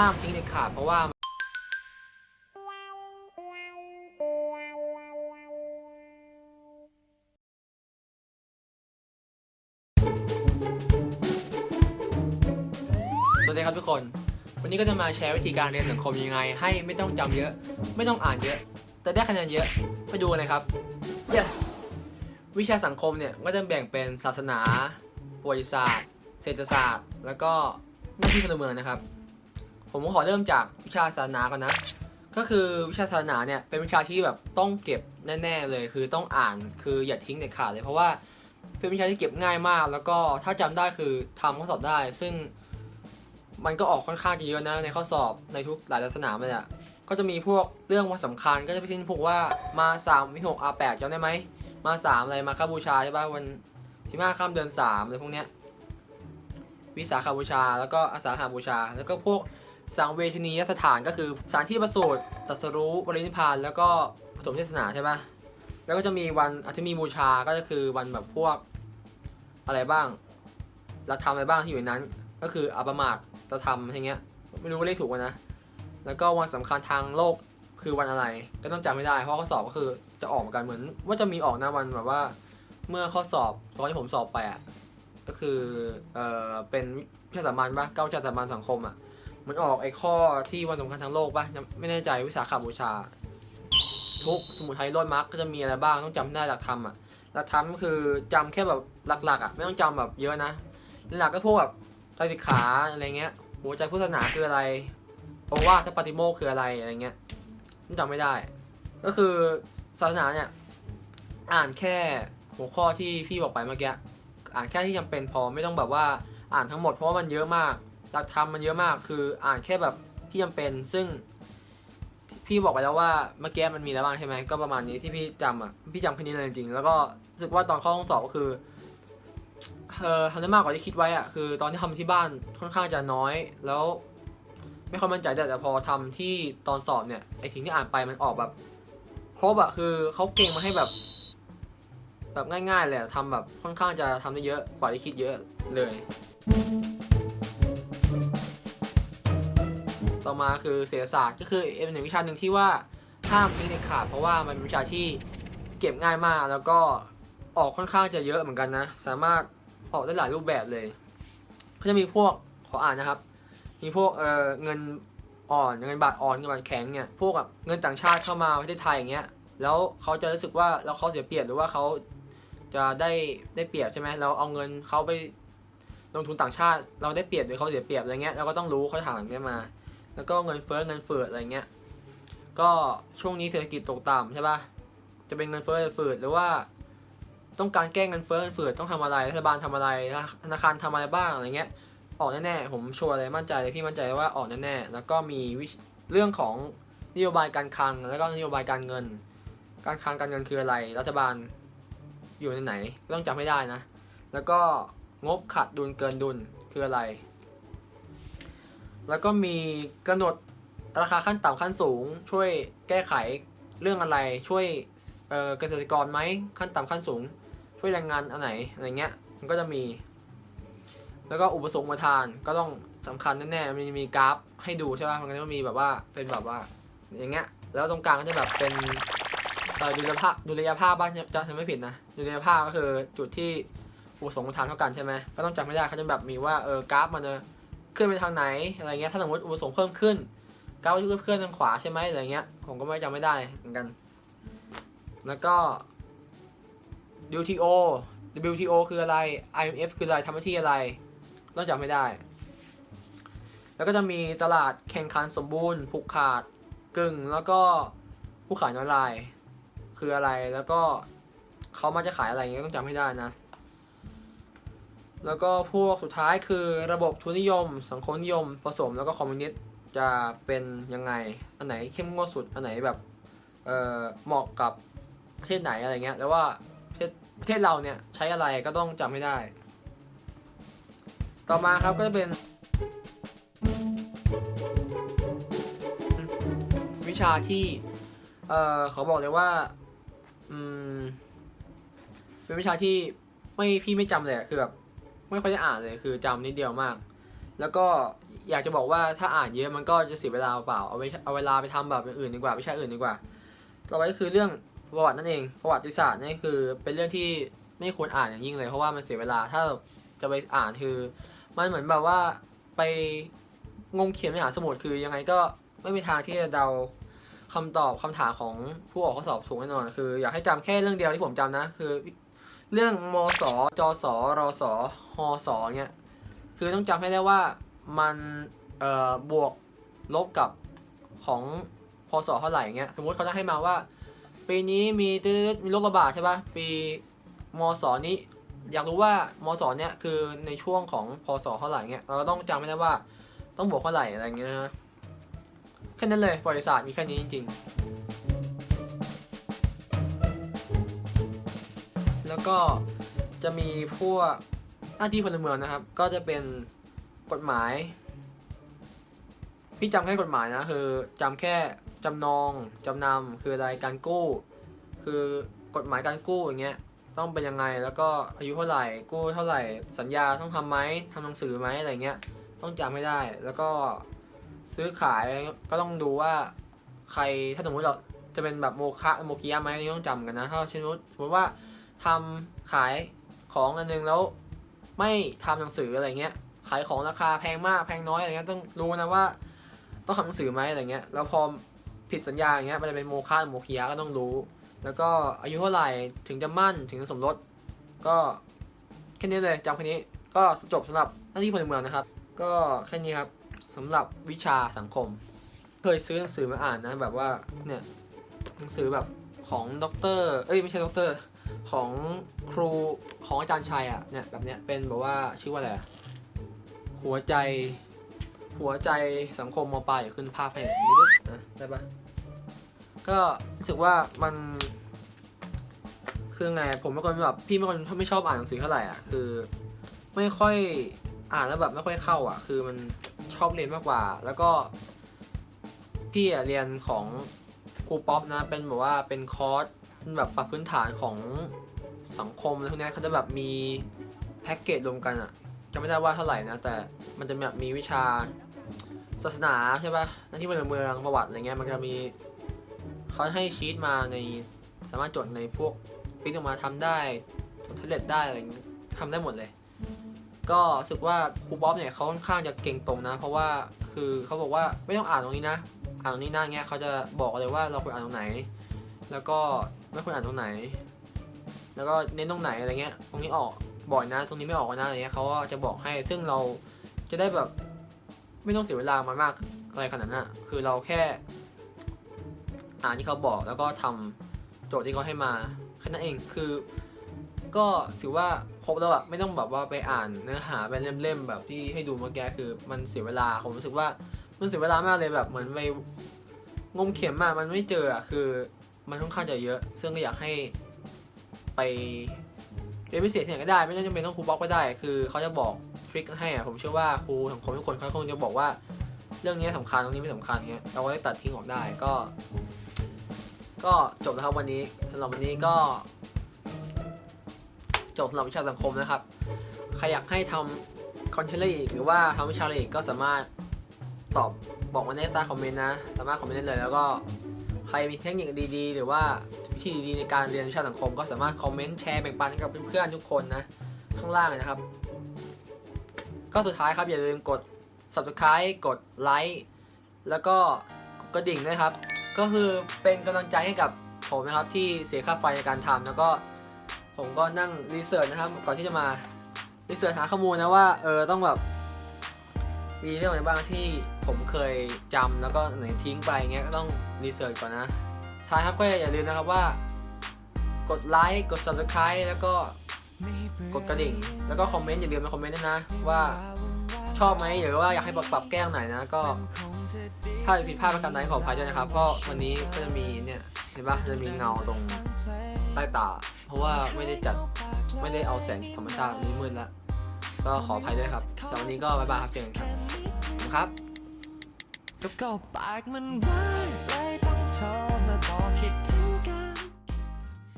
ห้ามทิ้งเด็ดขาดเพราะว่าสวัสดีครับทุกคน วันนี้ก็จะมาแชร์วิธีการเรียนสังคมยังไง ให้ไม่ต้องจำเยอะ ไม่ต้องอ่านเยอะ แต่ได้คะแนนเยอะ ไปดูกันเลยครับ yes วิชาสังคมเนี่ยก็จะแบ่งเป็นศาสนาประวัติศาสตร์ เศรษฐศาสตร์ แล้วก็หน้าที่พลเมืองนะครับ ผมขอเริ่มจากวิชาศาสนาก่อนนะ ก็คือวิชาศาสนาเนี่ยเป็นวิชาที่แบบต้องเก็บแน่ๆเลย คือต้องอ่านคืออย่าทิ้งเด็ดขาดเลย เพราะว่าเป็นวิชาที่เก็บง่ายมาก แล้วก็ถ้าจำได้คือทำข้อสอบได้ ซึ่งมันก็ออกค่อนข้างจะเยอะนะในข้อสอบในทุกหลายลักษณะเลยอะก็จะมีพวกเรื่องวันสำคัญก็จะไปทิ้นพวกว่ามาสามวิหกอาแปดจำได้ไหมมาสามอะไรมาคาบูชาใช่ป่ะวันสิบห้าค่ำเดือนสามอะไรพวกเนี้ยวิสาขาบูชาแล้วก็อาสาหาบูชา แล้วก็พวก สังเวชนียสถานก็คือสถานที่ประสูติตรัสรู้บรินิพพานแล้วก็ปฐมเทศนาใช่ป่ะแล้วก็จะมีวันอาทิตย์มีบูชาก็คือวันแบบพวกอะไรบ้างหลักธรรมอะไรบ้างที่อยู่ในนั้น ก็คืออัปมาตตธรรมอย่างเงี้ย ไม่รู้ว่าเลขถูกไหมนะ แล้วก็วันสำคัญทางโลกคือวันอะไร ก็ต้องจำไม่ได้ เพราะข้อสอบก็คือจะออกเหมือนกันเหมือน ว่าจะมีออกหน้าวันแบบว่า เมื่อข้อสอบตอนที่ผมสอบไปอะก็คือเอ่อเป็นวิชาสามัญปะเก้าวิชาสามัญสังคมอะ มันออกไอ้ข้อที่วันสำคัญทางโลกปะไม่แน่ใจวิสาขาบูชา ทุกสมุทัยโลดมรรคก็จะมีอะไรบ้างต้องจำได้หลักธรรมอะหลักธรรมก็คือจำแค่แบบหลักๆอะไม่ต้องจำแบบเยอะนะหลักก็พวกแบบไตรสิกขาอะไรเงี้ยหัวใจพุทธศาสนาคืออะไรโอวาทปาติโมกคืออะไรอะไรเงี้ยจำไม่ได้ ก็คือศาสนาเนี่ยอ่านแค่หัวข้อที่พี่บอกไปเมื่อกี้อ่านแค่ที่จำเป็นพอไม่ต้องแบบว่าอ่านทั้งหมดเพราะว่ามันเยอะมาก หลักธรรมมันเยอะมากคืออ่านแค่แบบที่จำเป็น ซึ่ง พี่บอกไปแล้วว่าเมื่อกี้มันมีแล้วบ้างใช่ไหมก็ประมาณนี้ที่พี่จำอะพี่จำแค่นี้เลยจริงๆแล้วก็รู้สึกว่าตอนเข้าห้องสอบก็คือเออทำได้มากกว่าที่คิดไว้อะคือตอนที่ทำที่บ้านค่อนข้างจะน้อยแล้ว ไม่ค่อยมั่นใจแต่แต่พอทำที่ตอนสอบเนี่ยไอสิ่งที่อ่านไปมันออกแบบ ครบอะคือเขาเก่งมาให้แบบ แบบง่ายๆเลยอะทำแบบค่อนข้างจะทำได้เยอะกว่าที่คิดเยอะเลย ต่อมาคือเศรษฐศาสตร์ก็คือเป็นหนึ่งวิชาหนึ่งที่ว่าห้ามทิ้งเด็ดขาดเพราะว่ามันเป็นวิชาที่เก็บง่ายมากแล้วก็ออกค่อนข้างจะเยอะเหมือนกันนะ สามารถออกได้หลายรูปแบบเลย ก็จะมีพวกขออ่านนะครับ มีพวกเออเงินอ่อนเงินบาทอ่อนเงินบาทแข็งเนี่ยพวกแบบเงินต่างชาติเข้ามาประเทศไทยอย่างเงี้ยแล้วเขาจะรู้สึกว่าแล้วเขาเสียเปรียบหรือว่าเขาจะได้ได้เปรียบใช่ไหมเราเอาเงินเขาไปลงทุนต่างชาติ เราได้เปรียบหรือเขาเสียเปรียบอะไรเงี้ยเราก็ต้องรู้เขาถามเงี้ยมา แล้วก็เงินเฟ้อเงินเฟ้ออะไรเงี้ย ก็ช่วงนี้เศรษฐกิจตกต่ำใช่ปะจะเป็นเงินเฟ้อเงินเฟ้อหรือว่า ต้องการแก้เงินเฟ้อเงินเฟ้อต้องทำอะไรรัฐบาลทำอะไรธนาคารทำอะไรบ้างอะไรเงี้ย ออกแน่ๆผมชัวร์เลยมั่นใจเลยพี่มั่นใจว่าออกแน่ๆแล้วก็มีวิเรื่องของนโยบายการคลังแล้วก็นโยบายการเงิน การคลังการเงินคืออะไร รัฐบาลอยู่ในไหนต้องจำให้ได้นะ แล้วก็งบขาดดุลเกินดุลคืออะไร แล้วก็มีกำหนดราคาขั้นต่ำขั้นสูง ช่วยแก้ไขเรื่องอะไรช่วยเกษตรกรไหมขั้นต่ำขั้นสูง ช่วยแรงงานอันไหนอะไรเงี้ยมันก็จะมี แล้วก็อุปสงค์อุปทานก็ต้องสำคัญแน่ๆมันมีกราฟให้ดูใช่ป่ะมันก็จะมีแบบว่าเป็นแบบว่าอย่างเงี้ยแล้วตรงกลางก็จะแบบเป็นดุลยภาพดุลยภาพบ้างจะจำไม่ผิดนะดุลยภาพก็คือจุดที่อุปสงค์อุปทานเท่ากันใช่ไหมก็ต้องจำไม่ได้เขาจะแบบมีว่าเออกราฟมันจะ ขึ้นไปทางไหนอะไรเงี้ยถ้าสมมติอุปสงค์เพิ่มขึ้นกราฟก็จะเคลื่อนทางขวาใช่ไหมอะไรเงี้ยผมก็ไม่จำไม่ได้เหมือนกัน แล้วก็ WTO WTO คืออะไร IMF คืออะไรทำหน้าที่อะไรต้องจำไม่ได้ แล้วก็จะมีตลาดแข่งขันสมบูรณ์ผูกขาดกึ่งแล้วก็ผู้ขายออนไลน์ คืออะไรแล้วก็เขามาจะขายอะไรเงี้ยต้องจำให้ได้นะ แล้วก็พวกสุดท้ายคือระบบทุนนิยม สังคมนิยม ผสมแล้วก็คอมมิวนิสต์จะเป็นยังไง อันไหนเข้มงวดสุด อันไหนแบบเอ่อเหมาะกับประเทศไหนอะไรเงี้ยแล้วว่าประเทศประเทศเราเนี่ยใช้อะไรก็ต้องจำให้ได้ ต่อมาครับก็จะเป็น วิชาที่เอ่อขาบอกเลยว่าอืมเป็นวิชาที่ไม่พี่ไม่จำเลยคือแบบ ไม่ค่อยได้อ่านเลยคือจำนิดเดียวมาก แล้วก็อยากจะบอกว่าถ้าอ่านเยอะมันก็จะเสียเวลาเปล่าเอาไว้เอาเวลาไปทำแบบอื่นดีกว่าวิชาอื่นดีกว่า ต่อไปก็คือเรื่องประวัตินั่นเองประวัติศาสตร์นี่คือเป็นเรื่องที่ไม่ควรอ่านอย่างยิ่งเลย เพราะว่ามันเสียเวลาถ้าจะไปอ่านคือ มันเหมือนแบบว่าไปงมเขียนในหาสมุดคือยังไงก็ไม่มีทางที่จะเดาคำตอบคำถามของผู้ออกข้อสอบถูกแน่นอนคือ อยากให้จำแค่เรื่องเดียวที่ผมจำนะ คือ เรื่องมสจสรส หสเงี้ยคือต้องจำให้ได้ว่ามันเอ่อบวกลบกับของพศเท่าไหร่เงี้ยสมมุติเขาจะให้มาว่า ปีนี้มีตืดมีโรคระบาดใช่ปะปีมศนี้อยากรู้ว่ามศเนี่ยคือในช่วงของพศเท่าไหร่เงี้ยเราต้องจำไม่ได้ว่าต้องบวกเท่าไหร่อะไรเงี้ยนะแค่นั้นเลยประวัติศาสตร์มีแค่นี้จริง ๆ แล้วก็จะมีพวก หน้าที่พลเมืองนะครับ ก็จะเป็นกฎหมาย พี่จำแค่กฎหมายนะคือจำแค่จำนองจำนำคืออะไรการกู้ คือกฎหมายการกู้อย่างเงี้ยต้องเป็นยังไงแล้วก็อายุเท่าไหร่กู้เท่าไหร่สัญญาต้องทำไหมทำหนังสือไหมอะไรเงี้ยต้องจำให้ได้ แล้วก็ซื้อขายก็ต้องดูว่าใครถ้าสมมติเราจะเป็นแบบโมคะโมคิยะไหมนนี่ต้องจำกันนะถ้าเช่นสมมติว่าทำขายของอันนึงแล้ว ไม่ทำหนังสืออะไรเงี้ย ขายของราคาแพงมากแพงน้อยอะไรเงี้ยต้องรู้นะว่า ต้องทำหนังสือไหมอะไรเงี้ยแล้วพอผิดสัญญาอย่างเงี้ยมันจะเป็นโมฆะหรือโมคิยะก็ต้องรู้ แล้วก็อายุเท่าไหร่ถึงจะมั่นถึงจะสมรสก็แค่นี้เลยจำแค่นี้ก็จบสำหรับหน้าที่พลเมืองนะครับ ก็แค่นี้ครับสำหรับวิชาสังคม เคยซื้อหนังสือมาอ่านนะแบบว่าเนี่ยหนังสือแบบของด็อกเตอร์เอ้ยไม่ใช่ด็อกเตอร์ ของครูของอาจารย์ชัยอะเนี่ยแบบเนี้ยเป็นแบบว่าชื่อว่าอะไรหัวใจ หัวใจสังคมมปลายอย่าขึ้นภาพให้อย่างนี้ด้วยนะได้ปะก็รู้สึกว่ามัน คือไงผมเป็นคนแบบพี่เป็นคนไม่ชอบอ่านหนังสือเท่าไหร่อะคือ ไม่ค่อยอ่านแล้วแบบไม่ค่อยเข้าอะ คือมันชอบเรียนมากกว่า แล้วก็พี่อะเรียนของครูป๊อปนะเป็นแบบว่าเป็นคอร์ส แบบปรับพื้นฐานของสังคมอะไรพวกนี้เขาจะแบบมีแพ็กเกจรวมกันอะจะไม่ได้ว่าเท่าไหร่นะ แต่มันจะแบบมีวิชาศาสนาใช่ปะหน้าที่พลเมืองประวัติอะไรเงี้ยมันจะมีเขาให้ชีตมาในสามารถจดในพวกพิมพ์ออกมาทำได้ทำเล็ตได้อะไรเงี้ยทำได้หมดเลย ก็รู้สึกว่าครูบ๊อบเนี่ยเขาค่อนข้างจะเก่งตรงนะ เพราะว่าคือเขาบอกว่าไม่ต้องอ่านตรงนี้นะ อ่านตรงนี้หน้าเงี้ยเขาจะบอกเลยว่าเราควรอ่านตรงไหน แล้วก็ไม่ควรอ่านตรงไหน แล้วก็เน้นตรงไหนอะไรเงี้ย ตรงนี้ออกบ่อยนะ ตรงนี้ไม่ออกนะอะไรเงี้ยเขาก็จะบอกให้ ซึ่งเราจะได้แบบไม่ต้องเสียเวลามามากอะไรขนาดนั้นอะคือเราแค่ อ่านที่เขาบอกแล้วก็ทำโจทย์ที่เขาให้มาแค่นั้นเอง คือ ก็ถือว่าครบแล้วอะไม่ต้องแบบว่าไปอ่านเนื้อหาเป็นเล่มๆแบบที่ให้ดูเมื่อกี้คือมันเสียเวลา ผมรู้สึกว่ามันเสียเวลามากเลยแบบเหมือนไปงมเข็มอะมันไม่เจออะคือ มันค่อนข้างจะเยอะ ซึ่งก็อยากให้ไปเรียนพิเศษที่ไหนก็ได้ ไม่จำเป็นต้องครูบล็อกก็ได้ คือเขาจะบอกทริคให้อะผมเชื่อว่าครูสังคมทุกคนเขาคงจะบอกว่า เรื่องนี้สำคัญตรงนี้ไม่สำคัญเงี้ยเราก็ได้ตัดทิ้งออกได้ก็ ก็จบแล้วครับวันนี้สำหรับวันนี้ก็ จบสำหรับวิชาสังคมนะครับใครอยากให้ทำคอนเทนต์อีกหรือว่าทำวิชาอะไรอีกก็สามารถตอบบอกมาในใต้คอมเมนต์นะ สามารถคอมเมนต์ได้เลยแล้วก็ ใครมีเทคนิคดีๆ หรือว่าวิธีดีๆในการเรียนวิชาสังคม ก็สามารถคอมเมนต์แชร์แบ่งปันให้กับเพื่อนๆทุกคนนะ ข้างล่างเลยนะครับ ก็สุดท้ายครับอย่าลืมกด subscribe กดไลค์แล้วก็กระดิ่งด้วยครับ ก็คือเป็นกำลังใจให้กับผมนะครับที่เสียค่าไฟในการทำแล้วก็ผมก็นั่งรีเสิร์ชนะครับก่อนที่จะมารีเสิร์ชหาข้อมูลนะว่าเออต้องแบบ มีเรื่องอะไรบ้างที่ผมเคยจำแล้วก็ไหนทิ้งไปเงี้ยก็ต้องรีเสิร์ชก่อนนะใช่ครับก็อย่าลืมนะครับว่า กดไลค์กด subscribe แล้วก็กดกระดิ่ง แล้วก็คอมเมนต์อย่าลืมมาคอมเมนต์ด้วยนะ ว่าชอบไหมหรือว่าอยากให้ปรับปรับแก้ตรงไหนนะ ก็ถ้าผิดพลาดประการใดขออภัยด้วยนะครับ เพราะวันนี้ก็จะมีเนี่ยเห็นปะจะมีเงาตรงใต้ตา เพราะว่าไม่ได้จัดไม่ได้เอาแสงธรรมชาตินี้มืดล้ว ก็ขออภัยด้วยครับสำหรับวันนี้ก็บ๊ายบายครับเจอกันครับขอบคุณครับก็ปากมันว่างเลยต้องโทรมาบอกคิดถึงกัน